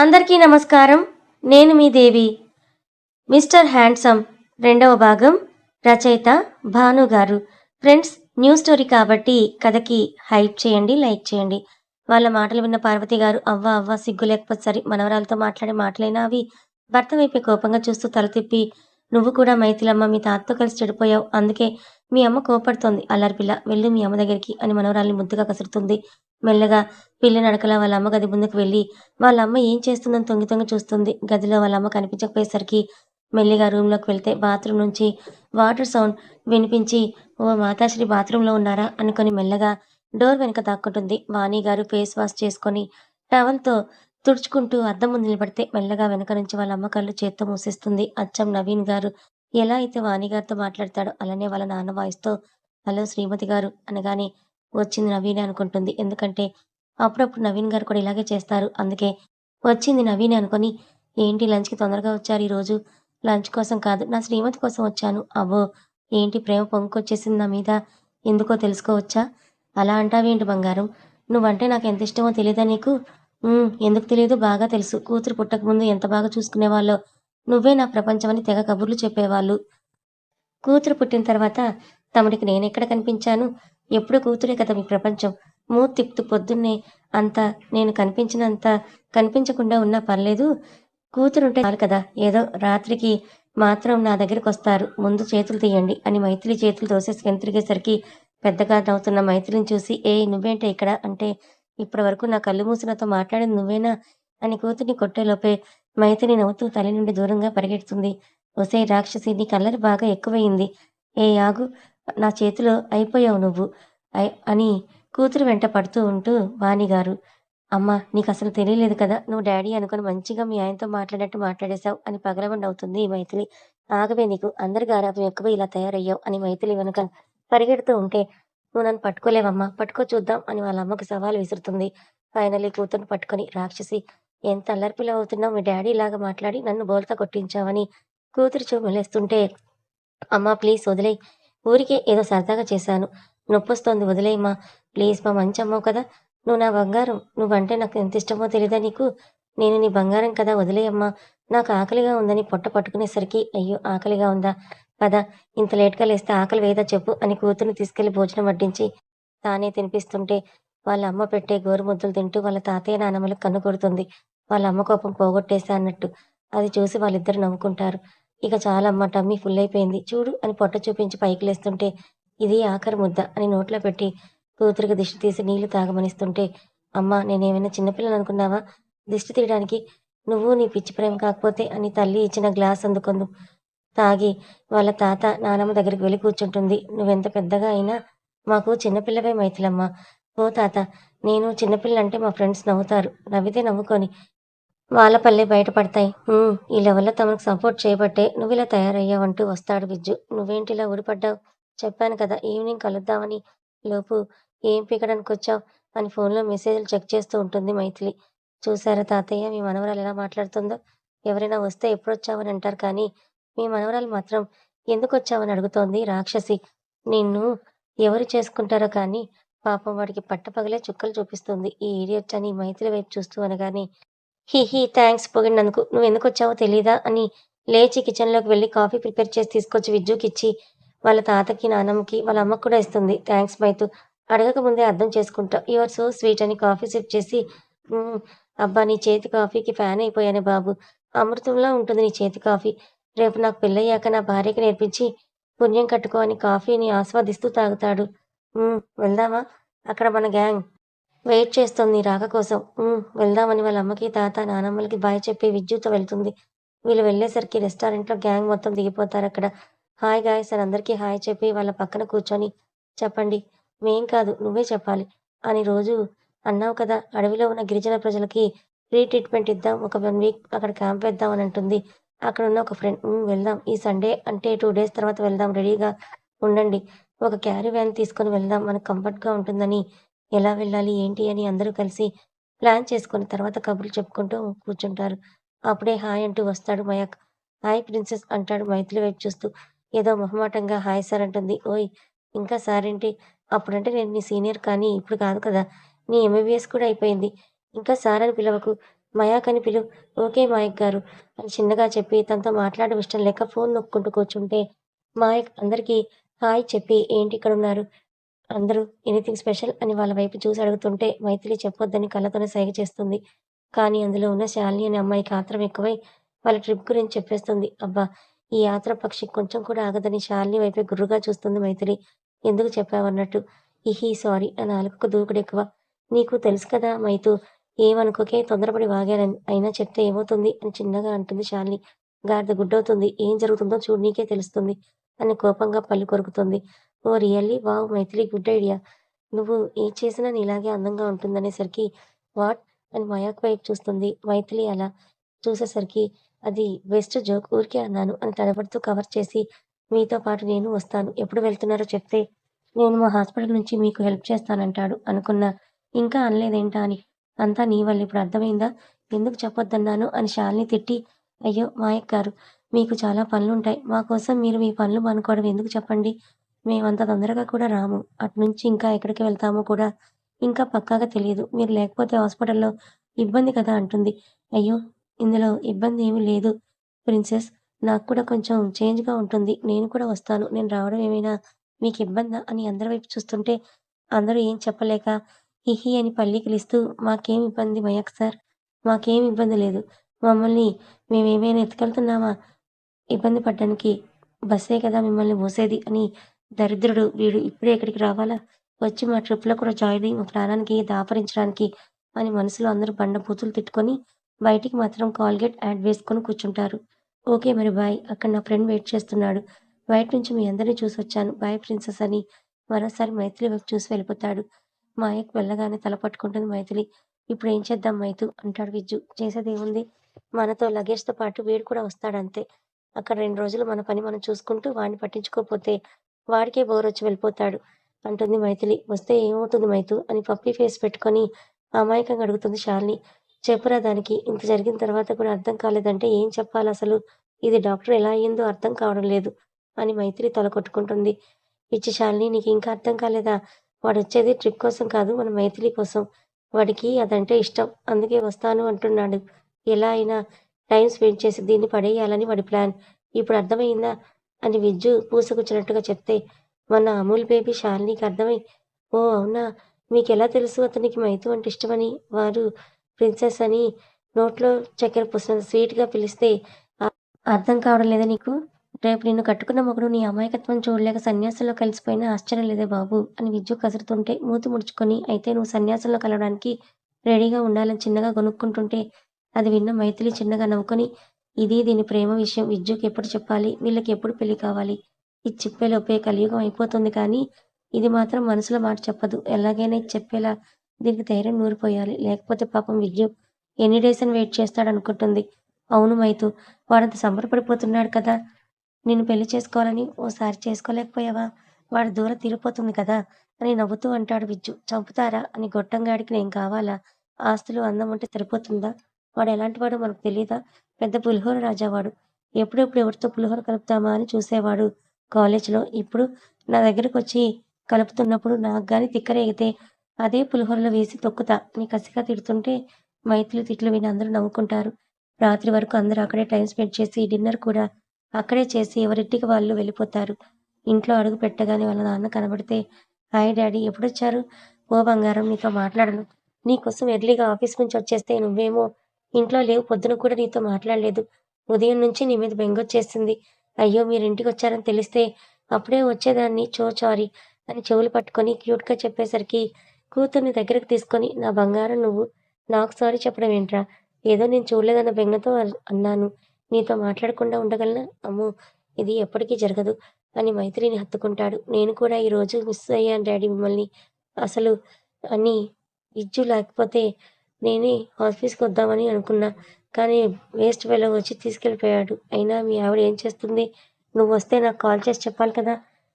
అందరికీ నమస్కారం. నేను మీ దేవి మిస్టర్ హ్యాండ్సమ్. రెండవ భాగం రచయిత భాను గారు. ఫ్రెండ్స్ న్యూ స్టోరీ కాబట్టి కథకి హైప్ చేయండి లైక్ చేయండి. వాళ్ళ మాటలు విన్న పార్వతి గారు అవ్వ అవ్వ సిగ్గు లేకపోతే సరే మనవరాలతో మాట్లాడే మాటలైనా అవి భర్త వైపే కోపంగా చూస్తూ తల తిప్పి నువ్వు కూడా మైథిలమ్మ మీ తాతతో కలిసి చెడిపోయావు. అందుకే మీ అమ్మ కోపడుతోంది. అల్లరి పిల్ల మీ అమ్మ దగ్గరికి అని మనవరాల్ని ముద్దుగా కసురుతుంది. మెల్లగా పిల్లి నడకల వాళ్ళ అమ్మ గది ముందుకు వెళ్ళి వాళ్ళ అమ్మ ఏం చేస్తుందని తొంగి తొంగి చూస్తుంది. గదిలో వాళ్ళ అమ్మ కనిపించకపోయేసరికి మెల్లిగా రూమ్లోకి వెళ్తే బాత్రూమ్ నుంచి వాటర్ సౌండ్ వినిపించి ఓ మాతాశ్రీ బాత్రూంలో ఉన్నారా? అనుకొని మెల్లగా డోర్ వెనుక దాక్కుంటుంది. వాణి గారు ఫేస్ వాష్ చేసుకొని టవల్తో తుడుచుకుంటూ అద్దం ముందు నిలబడితే మెల్లగా వెనక నుంచి వాళ్ళ అమ్మ కళ్ళు చేత్తో మూసేస్తుంది. అచ్చం నవీన్ గారు ఎలా అయితే వాణి గారితో మాట్లాడతాడో అలానే వాళ్ళ నాన్న వాయిస్తో హలో శ్రీమతి గారు అనగానే వచ్చింది నవీనే అనుకుంటుంది. ఎందుకంటే అప్పుడప్పుడు నవీన్ గారు కూడా ఇలాగే చేస్తారు. అందుకే వచ్చింది నవీన్ అనుకొని ఏంటి లంచ్కి తొందరగా వచ్చారు ఈరోజు లంచ్ కోసం కాదు నా శ్రీమతి కోసం వచ్చాను. అవ్వో ఏంటి ప్రేమ పొంగుకొచ్చేసింది నా మీద? ఎందుకో తెలుసుకోవచ్చా? అలా అంటావేంటి బంగారం? నువ్వంటే నాకు ఎంత ఇష్టమో తెలియదా నీకు? ఎందుకు తెలియదు బాగా తెలుసు. కూతురు పుట్టకముందు ఎంత బాగా చూసుకునేవాళ్ళో? నువ్వే నా ప్రపంచమని తెగ కబుర్లు చెప్పేవాళ్ళు. కూతురు పుట్టిన తర్వాత తమడికి నేనెక్కడ కనిపించాను? ఎప్పుడు కూతురే కదా మీ ప్రపంచం. మూతి తిప్పుతూ పొద్దున్నే అంత నేను కనిపించినంత కనిపించకుండా ఉన్నా పర్లేదు. కూతురుంటే చాలు కదా ఏదో రాత్రికి మాత్రం నా దగ్గరికి వస్తారు ముందు చేతులు తీయండి అని మైత్రి చేతులు తోసేసి తిరిగేసరికి పెద్దగా నవ్వుతున్న మైత్రిని చూసి ఏ నువ్వేంటే ఇక్కడ? అంటే ఇప్పటి వరకు నా కళ్ళు మూసినతో మాట్లాడింది నువ్వేనా? అని కూతుర్ని కొట్టేలోపే మైత్రిని నవ్వుతూ తల్లి నుండి దూరంగా పరిగెడుతుంది. ఒసే రాక్షసి నీ కలర్ బాగా ఎక్కువయింది. ఏ ఆగు నా చేతిలో అయిపోయావు నువ్వు. అని కూతురు వెంట పడుతూ ఉంటూ వాణిగారు అమ్మ నీకు అసలు తెలియలేదు కదా నువ్వు డాడీ అనుకుని మంచిగా మీ ఆయనతో మాట్లాడినట్టు మాట్లాడేశావు అని పగలబండి అవుతుంది ఈ మైథిలి. ఆగవే నీకు అందరి గారాపం ఎక్కువ ఇలా తయారయ్యావు అని మైథిలి వెనుక పరిగెడుతూ ఉంటే నువ్వు నన్ను పట్టుకోలేవమ్మా పట్టుకో చూద్దాం అని వాళ్ళ అమ్మకు సవాల్ విసురుతుంది. ఫైనలీ కూతురుని పట్టుకొని రాక్షసి ఎంత అల్లరిపిల్ల అవుతున్నావు మీ డాడీ ఇలాగా మాట్లాడి నన్ను బోల్తా కొట్టించావని కూతురు చూమలేస్తుంటే అమ్మా ప్లీజ్ వదిలేయి ఊరికే ఏదో సరదాగా చేశాను నొప్పొస్తోంది వదిలేయమ్మా ప్లీజ్ మా మంచి అమ్మవు కదా. నువ్వు నా బంగారం. నువ్వంటే నాకు ఎంత ఇష్టమో తెలీదా నీకు? నేను నీ బంగారం కదా వదిలేయమ్మా. నాకు ఆకలిగా ఉందని పొట్ట పట్టుకునేసరికి అయ్యో ఆకలిగా ఉందా? పద ఇంత లేట్గా లేస్తే ఆకలి వేదా చెప్పు అని కూతుర్ని తీసుకెళ్ళి భోజనం వడ్డించి తానే తినిపిస్తుంటే వాళ్ళ అమ్మ పెట్టే గోరుముద్దలు తింటూ వాళ్ళ తాతయ్య నానమ్మలకు కన్ను కొడుతుంది. వాళ్ళ అమ్మ కోపం పోగొట్టేసా అన్నట్టు. అది చూసి వాళ్ళిద్దరు నవ్వుకుంటారు. ఇక చాలా అమ్మ టమ్మీ ఫుల్ అయిపోయింది. చూడు అని పొట్ట చూపించి పైకి లేస్తుంటే ఇది ఆఖరి ముద్ద అని నోట్లో పెట్టి కూతురికి దిష్టి తీసి నీళ్ళు తాగమనిస్తుంటే అమ్మ నేనేమైనా చిన్నపిల్లలు అనుకున్నావా దిష్టి తీయడానికి నువ్వు నీ పిచ్చి ప్రేమ కాకపోతే అని తల్లి ఇచ్చిన గ్లాస్ అందుకుందు. తాగి వాళ్ళ తాత నానమ్మ దగ్గరికి వెళ్ళి కూర్చుంటుంది. నువ్వెంత పెద్దగా అయినా మాకు చిన్నపిల్లవే మైథిలమ్మ. ఓ తాత నేను చిన్నపిల్లంటే మా ఫ్రెండ్స్ నవ్వుతారు. నవ్వితే నవ్వుకొని వాళ్ళ పల్లె బయటపడతాయి. ఈ లెవెల్లో తమకు సపోర్ట్ చేయబట్టే నువ్వు ఇలా తయారయ్యావంటూ వస్తాడు బిజ్జు. నువ్వేంటి ఇలా ఊడిపడ్డావు? చెప్పాను కదా ఈవినింగ్ కలుద్దామని లోపు ఏం పీకడానికి వచ్చావు? అని ఫోన్లో మెసేజ్లు చెక్ చేస్తూ ఉంటుంది మైథిలి. చూసారా తాతయ్య మీ మనవరాలు ఎలా మాట్లాడుతుందో? ఎవరైనా వస్తే ఎప్పుడు వచ్చావని అంటారు కానీ మీ మనవరాలు మాత్రం ఎందుకు వచ్చావని అడుగుతోంది రాక్షసి. నిన్ను ఎవరు చేసుకుంటారో కానీ పాపం వాడికి పట్టపగలే చుక్కలు చూపిస్తుంది. ఈ ఈడియట్ అని మైత్రి వైపు చూస్తూ అనగానే హీ హీ థ్యాంక్స్ పొగిడినందుకు. నువ్వు ఎందుకు వచ్చావో తెలీదా? అని లేచి కిచెన్లోకి వెళ్ళి కాఫీ ప్రిపేర్ చేసి తీసుకొచ్చి విజ్జుకి ఇచ్చి వాళ్ళ తాతకి నాన్నమ్మకి వాళ్ళ అమ్మకు కూడా ఇస్తుంది. థ్యాంక్స్ మైతు. అడగక ముందే అర్థం చేసుకుంటా. యువర్ సో స్వీట్ అని కాఫీ సిప్ చేసి అబ్బా నీ చేతి కాఫీకి ఫ్యాన్ అయిపోయాను బాబు. అమృతంలా ఉంటుంది నీ చేతి కాఫీ. రేపు నాకు పెళ్ళయ్యాక నా భార్యకి నేర్పించి పుణ్యం కట్టుకో అని కాఫీని ఆస్వాదిస్తూ తాగుతాడు. వెళ్దామా? అక్కడ మన గ్యాంగ్. వెయిట్ చేస్తుంది రాక కోసం. వెళ్దామని వాళ్ళ అమ్మకి తాత నానమ్మలకి బాయ్ చెప్పి విద్యుత్ వెళ్తుంది. వీళ్ళు వెళ్ళేసరికి రెస్టారెంట్లో గ్యాంగ్ మొత్తం దిగిపోతారు అక్కడ హాయ్ గాయస్ అని అందరికీ హాయ్ చెప్పి వాళ్ళ పక్కన కూర్చొని చెప్పండి. మేం కాదు నువ్వే చెప్పాలి. అని రోజు అన్నావు కదా అడవిలో ఉన్న గిరిజన ప్రజలకి ఫ్రీ ట్రీట్మెంట్ ఇద్దాం ఒక వన్ వీక్ అక్కడ క్యాంప్ వేద్దాం అని అంటుంది. అక్కడ ఉన్న ఒక ఫ్రెండ్ వెళ్దాం ఈ సండే అంటే టూ డేస్ తర్వాత వెళ్దాం రెడీగా ఉండండి. ఒక క్యారీ వ్యాన్ తీసుకొని వెళ్దాం మనకు కంఫర్ట్గా ఉంటుందని. ఎలా వెళ్ళాలి ఏంటి అని అందరూ కలిసి ప్లాన్ చేసుకొని తర్వాత కబుర్లు చెప్పుకుంటూ కూర్చుంటారు. అప్పుడే హాయ్ అంటూ వస్తాడు మయాక్. హాయ్ ప్రిన్సెస్ అంటాడు మైత్రి వైపు చూస్తూ. ఏదో మొహమాటంగా హాయ్ సార్ అంటుంది. ఓయ్ ఇంకా సార్ ఏంటి అప్పుడంటే నేను నీ సీనియర్ కానీ ఇప్పుడు కాదు కదా. నీ ఎంబీబీఎస్ కూడా అయిపోయింది. ఇంకా సార్ అని పిలవకు. మయాక్ అని పిలు. ఓకే మాయక్ గారు. అని చిన్నగా చెప్పి తనతో మాట్లాడడం ఇష్టం లేక ఫోన్ నొక్కుంటూ కూర్చుంటే మాయక్ అందరికీ హాయ్ చెప్పి ఏంటి ఇక్కడ ఉన్నారు? అందరూ ఎనీథింగ్ స్పెషల్ అని వాళ్ళ వైపు చూసి అడుగుతుంటే మైథిలి చెప్పొద్దని కళ్ళతోనే సైగ చేస్తుంది. కానీ అందులో ఉన్న శాలిని అనే అమ్మాయికి ఆత్రం ఎక్కువై వాళ్ళ ట్రిప్ గురించి చెప్పేస్తుంది. అబ్బా ఈ యాత్ర పక్షి కొంచెం కూడా ఆగదని శాలిని వైపే గుర్రుగా చూస్తుంది మైథిలి. ఎందుకు చెప్పావన్నట్టు ఇహీ సారీ అని నాలుకకు దూకుడు ఎక్కువ. నీకు తెలుసు కదా మైతూ ఏమనుకోకే తొందరపడి వాగానని. అయినా చెప్తే ఏమవుతుంది అని చిన్నగా అంటుంది శాలిని. గాడిద గుడ్డవుతుంది. ఏం జరుగుతుందో చూడు నీకే తెలుస్తుంది అని కోపంగా పళ్ళు కొరుకుతుంది. ఓ really wow Maithri good idea. నువ్వు ఏం చేసినా నీలాగే అందంగా ఉంటుందనేసరికి వాట్ అని మయాక్ వైపు చూస్తుంది. మైథిలి అలా చూసేసరికి అది బెస్ట్ జోక్ ఊరికే అన్నాను అని తడబడుతూ కవర్ చేసి మీతో పాటు నేను వస్తాను. ఎప్పుడు వెళ్తున్నారో చెప్తే నేను మా హాస్పిటల్ నుంచి మీకు హెల్ప్ చేస్తానంటాడు అనుకున్నా ఇంకా అనలేదేంటా అని. అంతా నీ వల్ల ఇప్పుడు అర్థమైందా? ఎందుకు చెప్పొద్దన్నాను అని శాలిని తిట్టి అయ్యో మాయక్ గారు మీకు చాలా పనులుంటాయి. మా కోసం మీరు మీ పనులు మానుకోవడం ఎందుకు చెప్పండి? మేమంత తొందరగా కూడా రాము. అటు నుంచి ఇంకా ఎక్కడికి వెళ్తామో కూడా ఇంకా పక్కాగా తెలియదు. మీరు లేకపోతే హాస్పిటల్లో ఇబ్బంది కదా అంటుంది. అయ్యో ఇందులో ఇబ్బంది ఏమీ లేదు ప్రిన్సెస్. నాకు కూడా కొంచెం చేంజ్గా ఉంటుంది. నేను కూడా వస్తాను. నేను రావడం ఏమైనా మీకు ఇబ్బందా అని అందరి వైపు చూస్తుంటే అందరూ ఏం చెప్పలేక హిహి అని పల్లికిలిస్తూ మాకేం ఇబ్బంది మయక్ సార్? మాకేం ఇబ్బంది లేదు. మమ్మల్ని మేమేమైనా ఎత్తుకెళ్తున్నామా? ఇబ్బంది పడ్డానికి బస్సే కదా మిమ్మల్ని మోసేది అని దరిద్రుడు వీడు ఇప్పుడే ఇక్కడికి రావాలా? వచ్చి మా ట్రిప్లో కూడా జాయిన్ అయ్యి మా ప్రాణానికి దాపరించడానికి అని మనసులో అందరూ బండ బూతులు తిట్టుకొని బయటికి మాత్రం కాల్గేట్ యాడ్ వేసుకొని కూర్చుంటారు. ఓకే మరి బాయ్. అక్కడ నా ఫ్రెండ్ వెయిట్ చేస్తున్నాడు. బయట నుంచి మీ అందరినీ చూసి వచ్చాను బాయ్ ప్రిన్సెస్ అని మరోసారి మైథిలి వైపు చూసి వెళ్ళిపోతాడు. మాయకు వెళ్ళగానే తల పట్టుకుంటుంది మైథిలి. ఇప్పుడు ఏం చేద్దాం మైతు అంటాడు విజ్జు. చేసేదేముంది మనతో లగేజ్తో పాటు వీడు కూడా వస్తాడంతే. అక్కడ రెండు రోజులు మన పని మనం చూసుకుంటూ వాడిని పట్టించుకోకపోతే వాడికే బోర్ వచ్చి వెళ్ళిపోతాడు అంటుంది మైథిలి. వస్తే ఏమవుతుంది మైతు అని పప్పి ఫేస్ పెట్టుకొని అమాయకంగా అడుగుతుంది శాలిని. చెప్పురా దానికి? ఇంత జరిగిన తర్వాత కూడా అర్థం కాలేదంటే ఏం చెప్పాలి అసలు? ఇది డాక్టర్ ఎలా అయ్యిందో అర్థం కావడం లేదు అని మైత్రి తల కొట్టుకుంటుంది. పిచ్చి శాలిని నీకు ఇంకా అర్థం కాలేదా? వాడు వచ్చేది ట్రిప్ కోసం కాదు మన మైథిలి కోసం. వాడికి అదంటే ఇష్టం. అందుకే వస్తాను అంటున్నాడు. ఎలా అయినా టైం స్పెండ్ చేసి దీన్ని పడేయాలని వాడి ప్లాన్. ఇప్పుడు అర్థమైందా? అని విజ్జు పూసకొచ్చినట్టుగా చెప్తే మన అమూల్ బేబీ శాలినికి అర్థమై ఓ అవునా? మీకు ఎలా తెలుసు అతనికి మైతు అంటే ఇష్టమని? వారు ప్రిన్సెస్ అని నోట్లో చక్కెర పూసినంత స్వీట్గా పిలిస్తే అర్థం కావడం లేదా నీకు? రేపు నిన్ను కట్టుకున్న మొగుడు నీ అమాయకత్వం చూడలేక సన్యాసంలో కలిసిపోయినా ఆశ్చర్యం లేదే బాబు అని విద్యు కసురుతుంటే మూతి ముడుచుకొని అయితే నువ్వు సన్యాసంలో కలవడానికి రెడీగా ఉండాలని చిన్నగా కొనుక్కుంటుంటే అది విన్న మైథిలి చిన్నగా నవ్వుకొని ఇది దీని ప్రేమ విషయం విద్యుకి ఎప్పుడు చెప్పాలి? వీళ్ళకి ఎప్పుడు పెళ్ళి కావాలి? ఇది చెప్పేలోపే కలియుగం అయిపోతుంది కానీ ఇది మాత్రం మనసులో మాట చెప్పదు. ఎలాగైనా చెప్పేలా దీనికి ధైర్యం నూరిపోయాలి. లేకపోతే పాపం విజ్జు ఎన్ని డేస్ అని వెయిట్ చేస్తాడు అనుకుంటుంది. అవును మైతు వాడంత సంబరపడిపోతున్నాడు కదా. నిన్ను పెళ్ళి చేసుకోవాలని ఓసారి చేసుకోలేకపోయావా? వాడు దూరం తీరిపోతుంది కదా అని నవ్వుతూ అంటాడు విజ్జు. చంపుతారా? అని గొట్టంగాడికి నేను కావాలా? ఆస్తులు అందం ఉంటే సరిపోతుందా? వాడు ఎలాంటి వాడో మనకు తెలియదా పెద్ద పులిహోర రాజావాడు ఎప్పుడెప్పుడు ఎవరితో పులిహోర కలుపుతామా? అని చూసేవాడు కాలేజీలో. ఇప్పుడు నా దగ్గరకు వచ్చి కలుపుతున్నప్పుడు నాకు కానీ తిక్కరేగితే అదే పులిహోరలో వేసి తొక్కుతా. నీ కసిగా తిడుతుంటే మైత్రులు తిట్లు విని అందరూ నవ్వుకుంటారు. రాత్రి వరకు అందరూ అక్కడే టైం స్పెండ్ చేసి డిన్నర్ కూడా అక్కడే చేసి ఎవరింటికి వాళ్ళు వెళ్ళిపోతారు. ఇంట్లో అడుగు పెట్టగానే వాళ్ళ నాన్న కనబడితే హాయ్ డాడీ ఎప్పుడొచ్చారు? ఓ బంగారం నీతో మాట్లాడను. నీకోసం ఎర్లీగా ఆఫీస్ నుంచి వచ్చేస్తే నువ్వేమో ఇంట్లో లేవు పొద్దున కూడా నీతో మాట్లాడలేదు. ఉదయం నుంచి నీ మీద బెంగొచ్చేసింది. అయ్యో మీరు ఇంటికి వచ్చారని తెలిస్తే అప్పుడే వచ్చేదాన్ని. చో చారీ అని చెవులు పట్టుకొని క్యూట్గా చెప్పేసరికి కూతుర్ని దగ్గరకు తీసుకొని నా బంగారం నువ్వు నాకు సారీ చెప్పడం ఏంట్రా? ఏదో నేను చూడలేదన్న బెంగతో అన్నాను. నీతో మాట్లాడకుండా ఉండగలనా? అమ్మో ఇది ఎప్పటికీ జరగదు అని మైత్రిని హత్తుకుంటాడు. నేను కూడా ఈ రోజు మిస్ అయ్యాను డాడీ మిమ్మల్ని. అసలు అని ఇజ్జు లేకపోతే నేనే ఆఫీస్కి వద్దామని అనుకున్నా. కానీ వేస్ట్ వేలో వచ్చి తీసుకెళ్ళిపోయాడు. అయినా మీ ఆవిడ ఏం చేస్తుంది? నువ్వు వస్తే నాకు కాల్ చేసి చెప్పాలి కదా?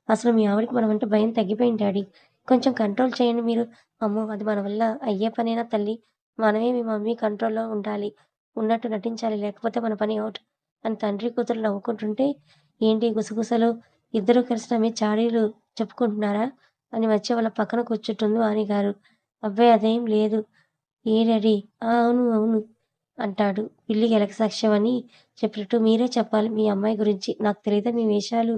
అసలు మీ ఆవిడకి మనం అంటే భయం తగ్గిపోయింది డాడీ. కొంచెం కంట్రోల్ చేయండి మీరు. అమ్మో అది మన వల్ల అయ్యే పనేనా తల్లి? మనమే మీ మమ్మీ కంట్రోల్లో ఉండాలి. ఉన్నట్టు నటించాలి లేకపోతే మన పని అవుట్ అని తండ్రి కూతురు నవ్వుకుంటుంటే ఏంటి గుసగుసలు? ఇద్దరు కలిసి మీ చాడీలు చెప్పుకుంటున్నారా? అని వచ్చే వాళ్ళ పక్కన కూర్చుంటుంది వాణి గారు. అబ్బాయి అదేం లేదు. ఏ డాడీ? "ఆ, అవును అవును అంటాడు. పిల్లి ఎలక సాక్ష్యం అని చెప్పినట్టు మీరే చెప్పాలి. మీ అమ్మాయి గురించి. నాకు తెలియదు మీ వేషాలు?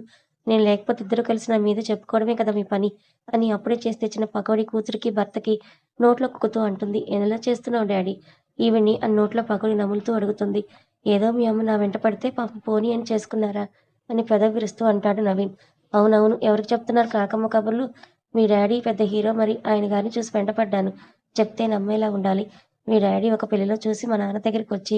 నేను లేకపోతే ఇద్దరు కలిసి నా మీద చెప్పుకోవడమే కదా మీ పని. అని అప్పుడే చేసి తెచ్చిన పకోడీ కూతురికి భర్తకి నోట్లో కుక్కుతూ అంటుంది. ఎలా చేస్తున్నావు డాడీ? ఈవిని ఆ నోట్లో పకోడీ నములుతూ అడుగుతుంది. ఏదో మీ అమ్మ నా వెంట పడితే పాపం పోనీ అని చేసుకున్నారా? అని పెదవిరుస్తూ అంటాడు నవీన్. అవునవును ఎవరికి చెప్తున్నారు కాకమ్మ కబుర్లు? మీ డాడీ పెద్ద హీరో మరి ఆయన గారిని చూసి వెంటపడ్డాను చెప్తే నమ్మేలా ఉండాలి. మీ డాడీ ఒక పెళ్ళిలో చూసి మా నాన్న దగ్గరికి వచ్చి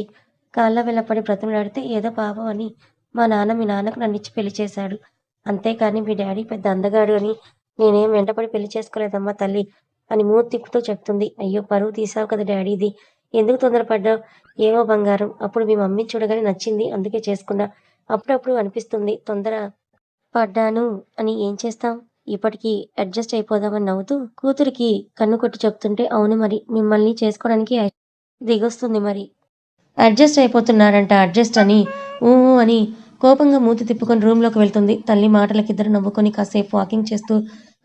కాళ్ళ వెళ్ళపడి బ్రతిమలాడితే ఏదో పాపం అని మా నాన్న మీ నాన్నకు నన్ను ఇచ్చి పెళ్ళి చేశాడు. అంతేకాని మీ డాడీ పెద్ద అందగాడు అని నేనేం వెంటపడి పెళ్ళి చేసుకోలేదమ్మా తల్లి అని మూతిప్పుతో చెప్తుంది. అయ్యో పరువు తీసావు కదా డాడీది ఎందుకు తొందరపడ్డావు? ఏవో బంగారం. అప్పుడు మీ మమ్మీ చూడగానే నచ్చింది. అందుకే చేసుకున్నా. అప్పుడప్పుడు అనిపిస్తుంది. తొందర పడ్డాను అని ఏం చేస్తాం? ఇప్పటికీ అడ్జస్ట్ అయిపోదామని నవ్వుతూ కూతురికి కన్ను కొట్టి చెప్తుంటే అవును మరి మిమ్మల్ని చేసుకోవడానికి దిగొస్తుంది మరి. అడ్జస్ట్ అయిపోతున్నారంట అడ్జస్ట్ అని. ఊ అని కోపంగా మూతి తిప్పుకొని రూమ్లోకి వెళ్తుంది. తల్లి మాటలకి ఇద్దరు నవ్వుకొని కాసేపు వాకింగ్ చేస్తూ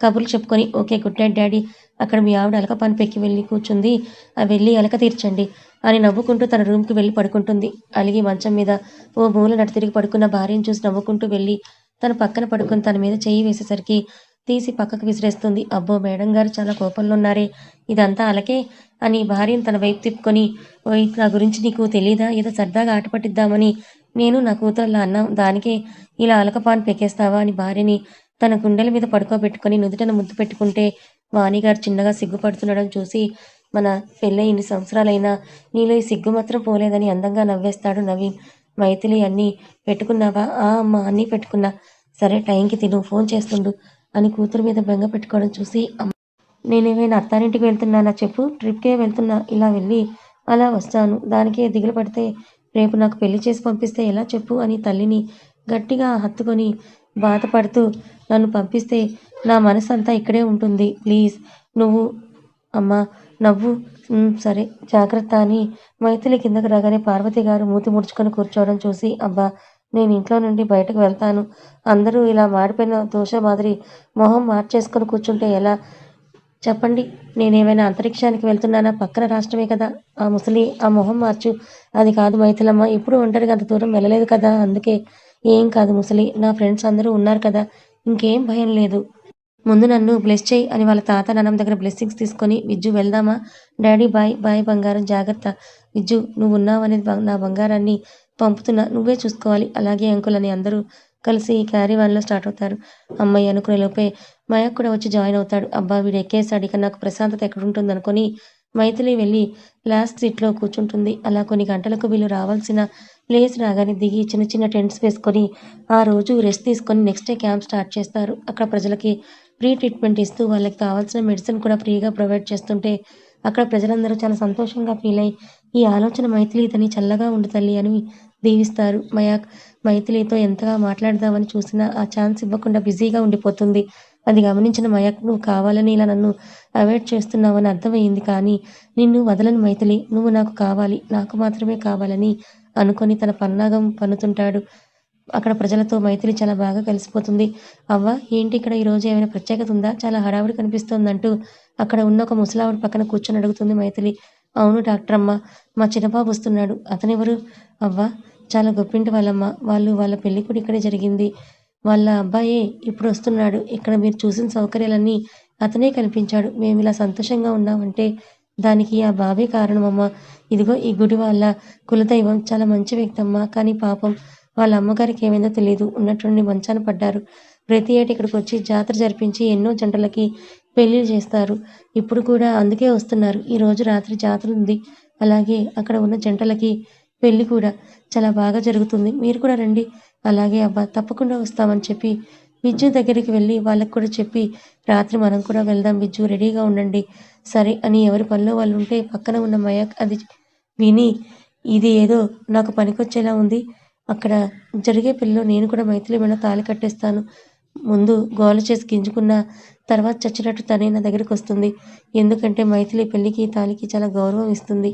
కబుర్లు చెప్పుకొని ఓకే గుడ్ నైట్ డాడీ అక్కడ మీ ఆవిడ అలక పని పెక్కి వెళ్ళి కూర్చుంది. ఆ వెళ్ళి అలక తీర్చండి అని నవ్వుకుంటూ తన రూమ్కి వెళ్ళి పడుకుంటుంది. అలిగి మంచం మీద ఓ మూల నటు తిరిగి పడుకున్న భార్యను చూసి నవ్వుకుంటూ వెళ్ళి తన పక్కన పడుకుని తన మీద చెయ్యి వేసేసరికి తీసి పక్కకు విసిరేస్తుంది. అబ్బో మేడం గారు చాలా కోపంలో ఉన్నారే. ఇదంతా అలకే అని భార్యను తన వైపు తిప్పుకొని ఓయ్ నా గురించి నీకు తెలీదా? ఏదో సరదాగా ఆట పట్టిద్దామని నేను నా కూతురులా అన్నా దానికే ఇలా అలకపాన్ పెకేస్తావా అని భార్యని తన గుండెల మీద పడుకోబెట్టుకుని నుదుటను ముద్దు పెట్టుకుంటే వాణిగారు చిన్నగా సిగ్గుపడుతుండడం చూసి మన పెళ్ళై ఇన్ని సంవత్సరాలైనా నీలో ఈ సిగ్గు మాత్రం పోలేదని అందంగా నవ్వేస్తాడు నవీన్. మైథిలి అన్నీ పెట్టుకున్నావా? ఆ అమ్మ అన్నీ పెట్టుకున్నా. సరే టైంకి తిను ఫోన్ చేస్తుండు అని కూతురు మీద బెంగ పెట్టుకోవడం చూసి అమ్మ నేనేమైనా అత్తారింటికి వెళ్తున్నానా చెప్పు ట్రిప్కే వెళ్తున్నా ఇలా వెళ్ళి అలా వస్తాను. దానికే దిగులు పడితే రేపు నాకు పెళ్ళి చేసి పంపిస్తే ఎలా చెప్పు అని తల్లిని గట్టిగా హత్తుకొని బాధపడుతూ నన్ను పంపిస్తే నా మనసు అంతా ఇక్కడే ఉంటుంది. ప్లీజ్ నువ్వు అమ్మా నవ్వు. సరే జాగ్రత్త అని మైథిలి కిందకు రాగానే పార్వతి గారు మూతి ముడుచుకొని కూర్చోవడం చూసి అబ్బా నేను ఇంట్లో నుండి బయటకు వెళ్తాను. అందరూ ఇలా మాడిపోయిన దోశ మాదిరి మొహం మార్చేసుకొని కూర్చుంటే ఎలా? చెప్పండి నేనేమైనా అంతరిక్షానికి వెళ్తున్నానా? పక్కన రాష్ట్రమే కదా. ఆ ముసలి ఆ మొహం మార్చు. అది కాదు మైథిలమ్మ ఎప్పుడు ఒంటరిగా అంత దూరం వెళ్ళలేదు కదా. అందుకే ఏం కాదు ముసలి నా ఫ్రెండ్స్ అందరూ ఉన్నారు కదా. ఇంకేం భయం లేదు. ముందు నన్ను బ్లెస్ చేయి అని వాళ్ళ తాత నాన్నమ్మ దగ్గర బ్లెస్సింగ్స్ తీసుకొని విజ్జు వెళ్దామా? డాడీ బాయ్ బాయ్ బంగారం జాగ్రత్త. విజ్జు నువ్వు ఉన్నావనేది నా బంగారాన్ని పంపుతున్నా. నువ్వే చూసుకోవాలి. అలాగే అంకుల్ అని అందరూ కలిసి క్యారీ వ్యాన్లో స్టార్ట్ అవుతారు. అమ్మాయి అనుకునే లోపే మయక్ కూడా వచ్చి జాయిన్ అవుతాడు. అబ్బా వీడు ఎక్కేసాడు ఇక నాకు ప్రశాంతత ఎక్కడుంటుంది అనుకొని మైథిలి వెళ్ళి లాస్ట్ సీట్లో కూర్చుంటుంది. అలా కొన్ని గంటలకు వీళ్ళు రావాల్సిన ప్లేస్ రాగానే దిగి చిన్న చిన్న టెంట్స్ వేసుకొని ఆ రోజు రెస్ట్ తీసుకొని నెక్స్ట్ డే క్యాంప్ స్టార్ట్ చేస్తారు. అక్కడ ప్రజలకి ఫ్రీ ట్రీట్మెంట్ ఇస్తూ వాళ్ళకి కావాల్సిన మెడిసిన్ కూడా ఫ్రీగా ప్రొవైడ్ చేస్తుంటే అక్కడ ప్రజలందరూ చాలా సంతోషంగా ఫీల్ అయ్యి ఈ ఆలోచన మైథిలి ఇతని చల్లగా ఉండు తల్లి అని దీవిస్తారు. మయాక్ మైథిలితో ఎంతగా మాట్లాడదామని చూసినా ఆ ఛాన్స్ ఇవ్వకుండా బిజీగా ఉండిపోతుంది. అది గమనించిన మయాక్ నువ్వు కావాలని ఇలా నన్ను అవాయిడ్ చేస్తున్నావని అర్థమైంది కానీ నిన్ను వదలని మైథిలి. నువ్వు నాకు కావాలి నాకు మాత్రమే కావాలని అనుకొని తన పన్నాగం పన్నుతుంటాడు. అక్కడ ప్రజలతో మైథిలి చాలా బాగా కలిసిపోతుంది. అవ్వ ఏంటి ఇక్కడ ఈరోజు ఏమైనా ప్రత్యేకత ఉందా? చాలా హడావుడి కనిపిస్తోందంటూ అక్కడ ఉన్న ఒక ముసలావిడ పక్కన కూర్చొని అడుగుతుంది మైథిలి. అవును డాక్టర్ అమ్మ మా చిన్నబాబు వస్తున్నాడు. అతనెవరు? అవ్వ చాలా గొప్పింటి వాళ్ళమ్మ. వాళ్ళు వాళ్ళ పెళ్ళి కూడా ఇక్కడే జరిగింది. వాళ్ళ అబ్బాయే ఇప్పుడు వస్తున్నాడు. ఇక్కడ మీరు చూసిన సౌకర్యాలన్నీ అతనే కనిపించాడు మేము ఇలా సంతోషంగా ఉన్నామంటే దానికి ఆ బాబే కారణమమ్మ. ఇదిగో ఈ గుడి వాళ్ళ కులదైవం చాలా మంచి వ్యక్తి అమ్మ కానీ పాపం వాళ్ళ అమ్మగారికి ఏమైందో తెలియదు ఉన్నట్టుండి మంచాన పడ్డారు. ప్రతి ఏటి ఇక్కడికి వచ్చి జాతర జరిపించి ఎన్నో జంటలకి పెళ్ళిళ్ళు చేస్తారు. ఇప్పుడు కూడా అందుకే వస్తున్నారు. ఈరోజు రాత్రి జాతర ఉంది. అలాగే అక్కడ ఉన్న జంటలకి పెళ్ళి కూడా చాలా బాగా జరుగుతుంది. మీరు కూడా రండి. అలాగే అబ్బా తప్పకుండా వస్తామని చెప్పి విజ్జు దగ్గరికి వెళ్ళి వాళ్ళకి కూడా చెప్పి రాత్రి మనం కూడా వెళ్దాం. విజ్జు రెడీగా ఉండండి. సరే అని ఎవరి పనిలో వాళ్ళు ఉంటే పక్కన ఉన్న మయాక్ అది విని ఇది ఏదో నాకు పనికొచ్చేలా ఉంది. అక్కడ జరిగే పెళ్ళిలో నేను కూడా మైథిలి మీద తాళి కట్టేస్తాను. ముందు గోల చేసి గింజుకున్న తర్వాత చచ్చినట్టు తనే నా దగ్గరికి వస్తుంది. ఎందుకంటే మైథిలి పెళ్ళికి తాళికి చాలా గౌరవం ఇస్తుంది.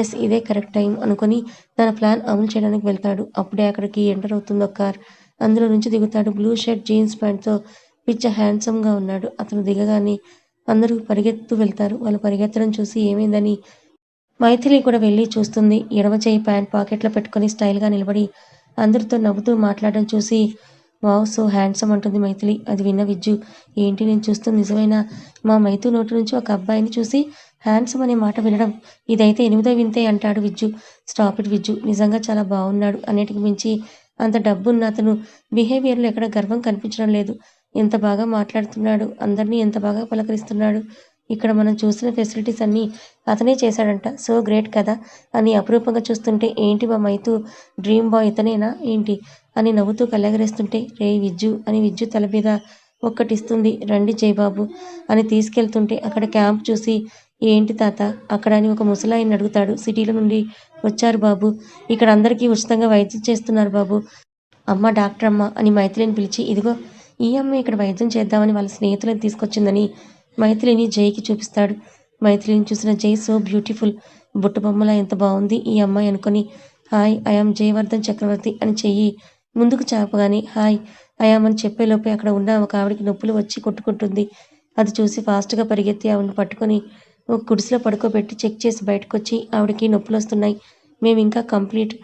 ఎస్ ఇదే కరెక్ట్ టైం అనుకొని తన ప్లాన్ అమలు చేయడానికి వెళ్తాడు. అప్పుడే అక్కడికి ఎంటర్ అవుతుంది ఒక కార్. అందులో నుంచి దిగుతాడు బ్లూ షర్ట్ జీన్స్ ప్యాంట్తో పిచ్చ హ్యాండ్సమ్గా ఉన్నాడు. అతను దిగగానే అందరూ పరిగెత్తు వెళ్తారు. వాళ్ళు పరిగెత్తడం చూసి ఏమైందని మైథిలి కూడా వెళ్ళి చూస్తుంది. ఎడమ చేయి ప్యాంట్ పాకెట్లో పెట్టుకొని స్టైల్గా నిలబడి అందరితో నవ్వుతూ మాట్లాడడం చూసి వావ్ సో హ్యాండ్సమ్ అంటుంది మైథిలి. అది విన్న విజ్జు. ఏంటి నేను చూస్తుంది నిజమైన? మా మైతు నోటి నుంచి ఒక అబ్బాయిని చూసి హ్యాండ్సమ్ అనే మాట వినడం ఇదైతే ఎనిమిదో వింతే అంటాడు విజ్జు. Stop it Vijju. నిజంగా చాలా బాగున్నాడు అన్నిటికి మించి అంత డబ్బున్న అతను బిహేవియర్లో ఎక్కడ గర్వం కనిపించడం లేదు. ఎంత బాగా మాట్లాడుతున్నాడు. అందరినీ ఎంత బాగా పలకరిస్తున్నాడు. ఇక్కడ మనం చూసిన ఫెసిలిటీస్ అన్నీ అతనే చేశాడంట. సో గ్రేట్ కదా. అని అపురూపంగా చూస్తుంటే ఏంటి మా మైతు డ్రీమ్ బాయ్ ఇతనేనా? ఏంటి? అని నవ్వుతూ కలగరేస్తుంటే రే విజ్జు అని విజ్జు తల మీద ఒక్కటిస్తుంది. రండి జయబాబు అని తీసుకెళ్తుంటే అక్కడ క్యాంప్ చూసి ఏంటి తాత అక్కడ అని ఒక ముసలాయిని అడుగుతాడు. సిటీల నుండి వచ్చారు బాబు. ఇక్కడ అందరికీ ఉచితంగా వైద్యం చేస్తున్నారు బాబు. అమ్మ డాక్టర్ అమ్మ అని మైథిలిని పిలిచి ఇదిగో ఈ అమ్మ ఇక్కడ వైద్యం చేద్దామని వాళ్ళ స్నేహితులను తీసుకొచ్చిందని మైథిలిని జైకి చూపిస్తాడు. మైథిలిని చూసిన జై సో బ్యూటిఫుల్. బుట్టబొమ్మలా ఎంత బాగుంది ఈ అమ్మాయి అనుకొని హాయ్ ఐఎమ్ జయవర్ధన్ చక్రవర్తి అని చెయ్యి ముందుకు చాపగానే హాయ్ అయామని చెప్పేలోపే అక్కడ ఉన్న ఒక ఆవిడకి నొప్పులు వచ్చి కొట్టుకుంటుంది. అది చూసి ఫాస్ట్గా పరిగెత్తి ఆవిడని పట్టుకొని ఒక గుడిసెలో పడుకోబెట్టి చెక్ చేసి బయటకు వచ్చి ఆవిడకి నొప్పులు వస్తున్నాయి మేము ఇంకా కంప్లీట్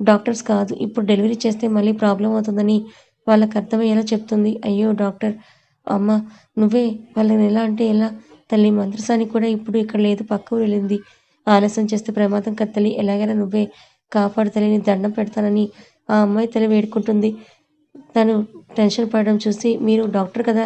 డాక్టర్స్ కాదు. ఇప్పుడు డెలివరీ చేస్తే మళ్ళీ ప్రాబ్లం అవుతుందని వాళ్ళకి అర్థమయ్యేలా చెప్తుంది. అయ్యో డాక్టర్ అమ్మ నువ్వే వాళ్ళని ఎలా అంటే ఎలా? తల్లి మంత్రసాని కూడా ఇప్పుడు ఇక్కడ లేదు పక్క ఊరు వెళ్ళింది ఆలస్యం చేస్తే ప్రమాదం కత్తలి ఎలాగైనా నువ్వే కాపాడతలేని దండం పెడతానని ఆ అమ్మాయి తల వేడుకుంటుంది. తను టెన్షన్ పడడం చూసి మీరు డాక్టర్ కదా?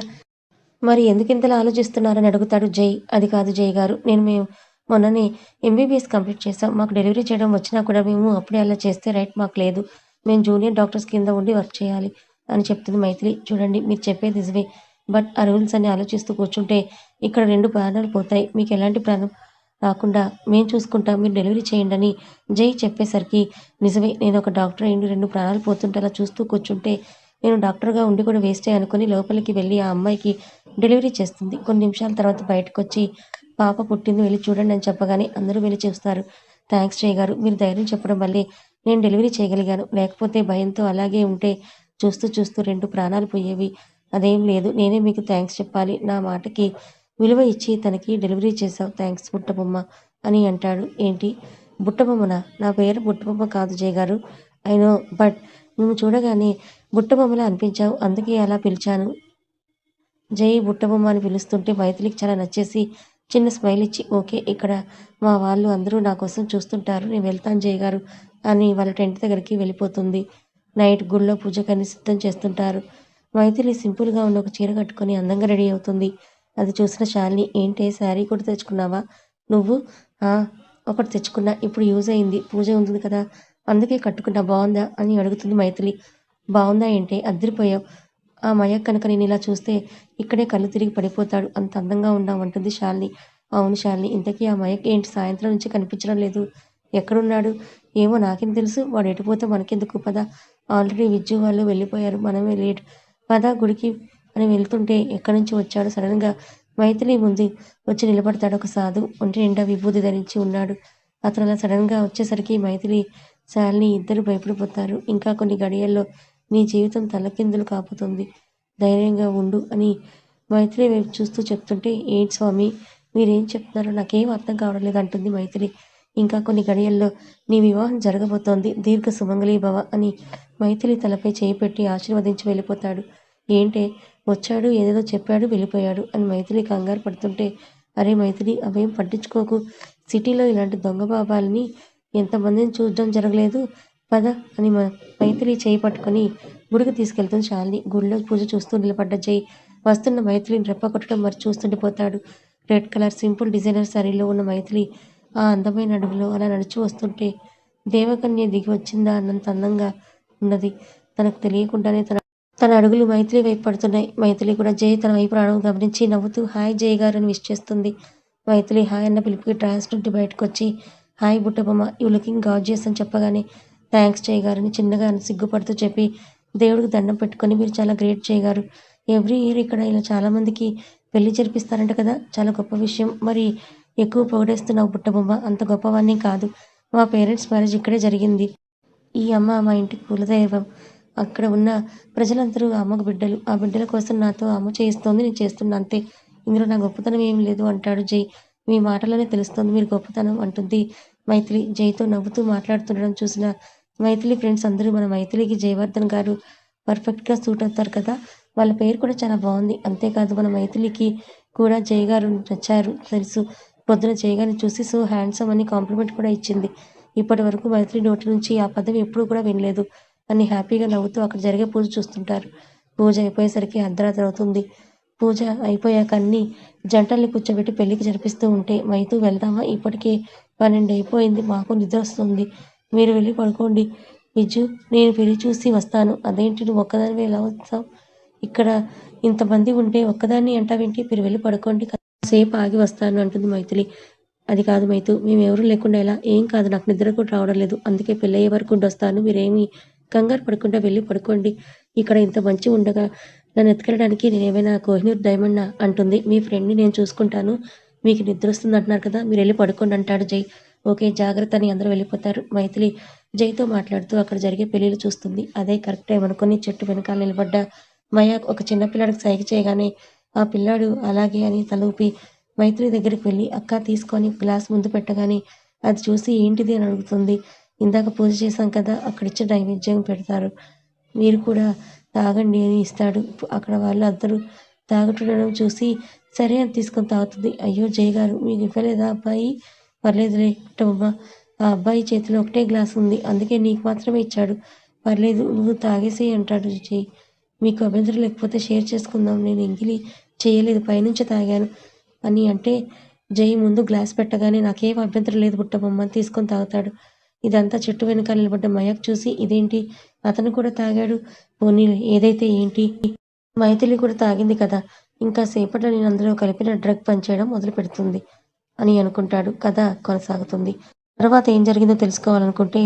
మరి ఎందుకు ఇంతలా ఆలోచిస్తున్నారని అడుగుతాడు జై. అది కాదు జై గారు నేను మేము మొన్ననే ఎంబీబీఎస్ కంప్లీట్ చేసాం మాకు డెలివరీ చేయడం వచ్చినా కూడా మేము అప్పుడే అలా చేస్తే రైట్ మాకు లేదు. మేము జూనియర్ డాక్టర్స్ కింద ఉండి వర్క్ చేయాలి అని చెప్తుంది మైత్రి చూడండి మీరు చెప్పేది నిజమే. బట్ ఆ రూల్స్ అన్ని ఆలోచిస్తూ కూర్చుంటే ఇక్కడ రెండు ప్రాణాలు పోతాయి. మీకు ఎలాంటి ప్రాణం? రాకుండా మేము చూసుకుంటాం మీరు డెలివరీ చేయండి అని జై చెప్పేసరికి నిజమే నేను ఒక డాక్టర్ అయ్యి రెండు ప్రాణాలు పోతుంటే అలా చూస్తూ కూర్చుంటే నేను డాక్టర్గా ఉండి కూడా వేస్టే అనుకుని లోపలికి వెళ్ళి ఆ అమ్మాయికి డెలివరీ చేస్తుంది. కొన్ని నిమిషాల తర్వాత బయటకు వచ్చి పాప పుట్టింది వెళ్ళి చూడండి అని చెప్పగానే అందరూ వెళ్ళి చూస్తారు. థ్యాంక్స్ చేయగారు మీరు ధైర్యం చెప్పడం వల్లే నేను డెలివరీ చేయగలిగాను. లేకపోతే భయంతో అలాగే ఉంటే చూస్తూ చూస్తూ రెండు ప్రాణాలు పోయేవి. అదేం లేదు నేనే మీకు థ్యాంక్స్ చెప్పాలి. నా మాటకి విలువ ఇచ్చి తనకి డెలివరీ చేశావు. థ్యాంక్స్ బుట్టబొమ్మ అని అంటాడు. ఏంటి? బుట్టబొమ్మన? నా పేరు బుట్టబొమ్మ కాదు జయగారు గారు. నో బట్ నువ్వు చూడగానే బుట్టబొమ్మలా అనిపించావు. అందుకే అలా పిలిచాను. జై బుట్టబొమ్మ అని పిలుస్తుంటే మైథిలికి చాలా నచ్చేసి చిన్న స్మైల్ ఇచ్చి ఓకే ఇక్కడ మా వాళ్ళు అందరూ నా కోసం చూస్తుంటారు. నేను వెళ్తాను జయ గారు అని వాళ్ళ టెంట్ దగ్గరికి వెళ్ళిపోతుంది. నైట్ గుళ్ళో పూజకని సిద్ధం చేస్తుంటారు. మైథిలి సింపుల్గా ఉన్న ఒక చీర కట్టుకొని అందంగా రెడీ అవుతుంది. అది చూసిన శాలిని ఏంటే శారీ కూడా తెచ్చుకున్నావా? నువ్వు? ఒకటి తెచ్చుకున్నా. ఇప్పుడు యూజ్ అయింది. పూజ ఉంది కదా. అందుకే కట్టుకున్నా. బాగుందా? అని అడుగుతుంది మైథిలి. బాగుందా ఏంటి? అద్దరిపోయావు. ఆ మయక్ కనుక నేను ఇలా చూస్తే ఇక్కడే కళ్ళు తిరిగి పడిపోతాడు. అంత అందంగా ఉన్నామంటుంది శాలిని. అవును శాలిని. ఇంతకీ ఆ మయక్ ఏంటి సాయంత్రం నుంచి కనిపించడం లేదు? ఎక్కడున్నాడు? ఏమో నాకేం తెలుసు. వాడు ఎటుపోతే మనకెందుకు? పద. ఆల్రెడీ విద్యు వాళ్ళు వెళ్ళిపోయారు. మనమే లేట్. పద గుడికి అని వెళ్తుంటే ఎక్కడి నుంచి వచ్చాడు సడన్గా మైథిలి ముందు వచ్చి నిలబడతాడు. ఒక సాధు ఒంటి నిండా విభూతి ధరించి ఉన్నాడు. అతను అలా సడన్గా వచ్చేసరికి మైత్రి శాలిని ఇద్దరు భయపడిపోతారు. ఇంకా కొన్ని గడియల్లో నీ జీవితం తలకిందులు కాపుతుంది. ధైర్యంగా ఉండు అని మైత్రి వైపు చూస్తూ చెప్తుంటే ఏంటి స్వామి మీరేం చెప్తున్నారో నాకేం అర్థం కావడం లేదు అంటుంది మైత్రి ఇంకా కొన్ని గడియల్లో నీ వివాహం జరగబోతోంది. దీర్ఘ సుమంగళీ భవ అని మైథిలి తలపై చేయి పెట్టి ఆశీర్వదించి వెళ్ళిపోతాడు. ఏంటే? వచ్చాడు ఏదేదో చెప్పాడు వెళ్ళిపోయాడు అని మైథిలి కంగారు పడుతుంటే అరే మైథిలి అవేం పట్టించుకోకు. సిటీలో ఇలాంటి దొంగ బాబాలని ఎంతమందిని చూడడం జరగలేదు. పద అని మైథిలి చేయి పట్టుకొని గుడికి తీసుకెళ్తుంది శాలిని. గుడిలో పూజ చూస్తూ నిలబడ్డ జై వస్తున్న మైథిలిని రెప్ప కొట్టడం మరి చూస్తుండిపోతాడు రెడ్ కలర్ సింపుల్ డిజైనర్ శారీలో ఉన్న మైథిలి ఆ అందమైన అడుగులో అలా నడిచి వస్తుంటే దేవకన్య దిగి వచ్చిందా అన్నంత అందంగా ఉన్నది. తనకు తెలియకుండానే తన తన అడుగులు మైత్రి వైపు పడుతున్నాయి. మైథిలి కూడా జై తన వైపు రావడం గమనించి నవ్వుతూ హాయ్ జై గారు అని విష్ చేస్తుంది. మైథిలి హాయ్ అన్న పిలుపుకి ట్రాన్స్ నుండి బయటకు వచ్చి హాయ్ బుట్టబొమ్మ యూ లుకింగ్ గార్జియస్ అని చెప్పగానే థ్యాంక్స్ జై గారని చిన్నగా సిగ్గుపడుతూ చెప్పి దేవుడికి దండం పెట్టుకొని మీరు చాలా గ్రేట్ చేయగారు ఎవ్రీ ఇయర్ ఇక్కడ ఇలా చాలామందికి పెళ్ళి జరిపిస్తారంట కదా చాలా గొప్ప విషయం. మరి ఎక్కువ పొగడేస్తున్నావు బుట్టబొమ్మ అంత గొప్పవాన్ని కాదు. మా పేరెంట్స్ మ్యారేజ్ ఇక్కడే జరిగింది. ఈ అమ్మ మా ఇంటికి కులదైవం అక్కడ ఉన్న ప్రజలందరూ అమ్మకు బిడ్డలు ఆ బిడ్డల కోసం నాతో అమ్మ చేయిస్తోంది నేను చేస్తున్నా అంతే. ఇందులో నా గొప్పతనం ఏం లేదు అంటాడు జై. మీ మాటలోనే తెలుస్తోంది మీరు గొప్పతనం అంటుంది. మైథిలి జైతో నవ్వుతూ మాట్లాడుతుండడం చూసిన మైథిలి ఫ్రెండ్స్ అందరూ మన మైథిలికి జయవర్ధన్ గారు పర్ఫెక్ట్గా సూట్ అవుతారు కదా? వాళ్ళ పేరు కూడా చాలా బాగుంది. అంతేకాదు మన మైథిలికి కూడా జయ గారు నచ్చారు తెలుసు. పొద్దున జయ గారిని చూసి సో హ్యాండ్సమ్ అని కాంప్లిమెంట్ కూడా ఇచ్చింది. ఇప్పటి వరకు మైత్రి నోటి నుంచి ఆ పదవి ఎప్పుడూ కూడా వినలేదు. అని హ్యాపీగా నవ్వుతూ అక్కడ జరిగే పూజ చూస్తుంటారు. పూజ అయిపోయేసరికి అర్ధరాత్రి అవుతుంది. పూజ అయిపోయాక అన్ని జంటల్ని కూర్చోబెట్టి పెళ్ళికి జరిపిస్తూ ఉంటే మైతూ వెళ్దామా? ఇప్పటికే పన్నెండు అయిపోయింది. మాకు నిద్ర వస్తుంది. మీరు వెళ్ళి పడుకోండి. విజు నేను పెళ్ళి చూసి వస్తాను. అదేంటి? నువ్వు ఒక్కదానివే ఎలా వస్తావు? ఇక్కడ ఇంతమంది ఉంటే ఒక్కదాన్ని అంటావేంటి? మీరు వెళ్ళి పడుకోండి. సేపు ఆగి వస్తాను అంటుంది మైథిలి. అది కాదు మైతు మేము ఎవరు లేకుండా ఎలా? ఏం కాదు. నాకు నిద్ర కూడా రావడం లేదు. అందుకే పెళ్ళయ్యే వరకు ఉండొస్తాను మీరేమి కంగారు పడకుండా వెళ్ళి పడుకోండి. ఇక్కడ ఇంత మంచి ఉండగా నన్ను ఎత్తుకెళ్ళడానికి నేను ఏమైనా కోహినూర్ డైమండ్ అంటుంది. మీ ఫ్రెండ్ని నేను చూసుకుంటాను. మీకు నిద్ర వస్తుంది అంటున్నారు కదా మీరు వెళ్ళి పడుకోండి అంటాడు జై. ఓకే జాగ్రత్త అని అందరూ వెళ్ళిపోతారు. మైథిలి జైతో మాట్లాడుతూ అక్కడ జరిగే పెళ్ళిలు చూస్తుంది. అదే కరెక్ట్ టైం అనుకుని చెట్టు వెనకాల నిలబడ్డ మయా ఒక చిన్న పిల్లాడికి సైగ చేయగానే ఆ పిల్లాడు అలాగే అని తలూపి మైత్రి దగ్గరికి వెళ్ళి అక్క తీసుకొని గ్లాస్ ముందు పెట్టగానే అది చూసి ఏంటిది అని అడుగుతుంది. ఇందాక పూజ చేశాం కదా అక్కడ ఇచ్చే నైవేద్యం పెడతారు. మీరు కూడా తాగండి అని ఇస్తాడు. అక్కడ వాళ్ళు అందరూ తాగుతుండడం చూసి సరే అని తీసుకొని తాగుతుంది. అయ్యో జయ గారు మీకు ఇవ్వలేదా అబ్బాయి? పర్లేదులే కుటుంబ ఆ అబ్బాయి చేతిలో ఒకటే గ్లాస్ ఉంది. అందుకే నీకు మాత్రమే ఇచ్చాడు. పర్లేదు నువ్వు తాగేసి అంటాడు జై. మీకు అభ్యంతరం లేకపోతే షేర్ చేసుకుందాం. నేను ఎంగిలి చేయలేదు పైనుంచి తాగాను అని అంటే జై ముందు గ్లాస్ పెట్టగానే నాకేం అభ్యంతరం లేదు బుట్టబొమ్మ అని తీసుకొని తాగుతాడు. ఇదంతా చెట్టు వెనకాల నిలబడ్డ మయక్ చూసి ఇదేంటి? అతను కూడా తాగాడు? పోనీ ఏదైతే ఏంటి? మైథిలి కూడా తాగింది కదా. ఇంకా సేపట్లో నేను అందులో కలిపిన డ్రగ్ పనిచేయడం మొదలు పెడుతుంది అని అనుకుంటాడు. కథ కొనసాగుతుంది. తర్వాత ఏం జరిగిందో తెలుసుకోవాలనుకుంటే